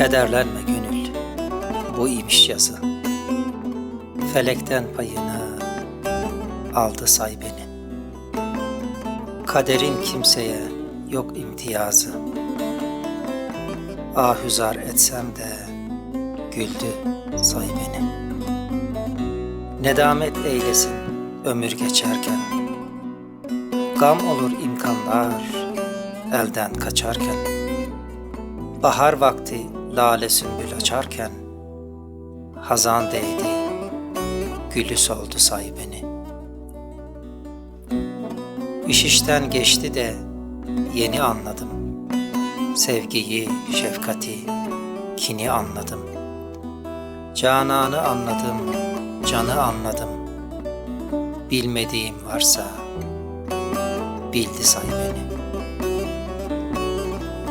Kederlenme gönül, bu imiş yazı. Felekten payını aldı say beni. Kaderin kimseye yok imtiyazı. Ahüzar etsem de güldü say beni. Nedamet eylesin ömür geçerken. Gam olur imkanlar elden kaçarken. Bahar vakti lale sümbül açarken Hazan değdi, gülü soldu say İş işten geçti de yeni anladım. Sevgiyi, şefkati, kini anladım. Cananı anladım, canı anladım. Bilmediğim varsa bildi say beni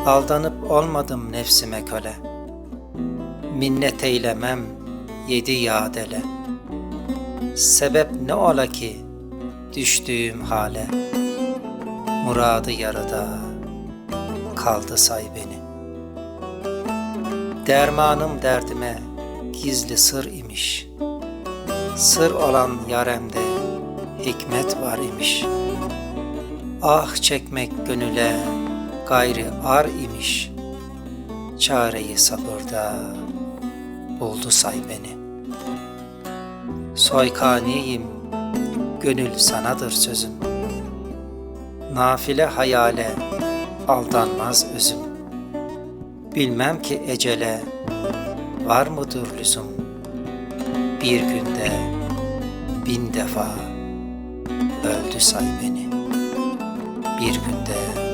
Aldanıp olmadım nefsime köle. Minnet eylemem yedi yadele. Sebep ne ola ki düştüğüm hale. Muradı yarıda kaldı say beni. Dermanım derdime gizli sır imiş. Sır olan yaremde hikmet var imiş. Ah çekmek gönüle gayri ar imiş. Çareyi sabırda buldu say beni. Soykaniyim, gönül sanadır sözüm. Nafile hayale aldanmaz özüm. Bilmem ki ecele var mıdır lüzum? Bir günde bin defa öldü say beni. Bir günde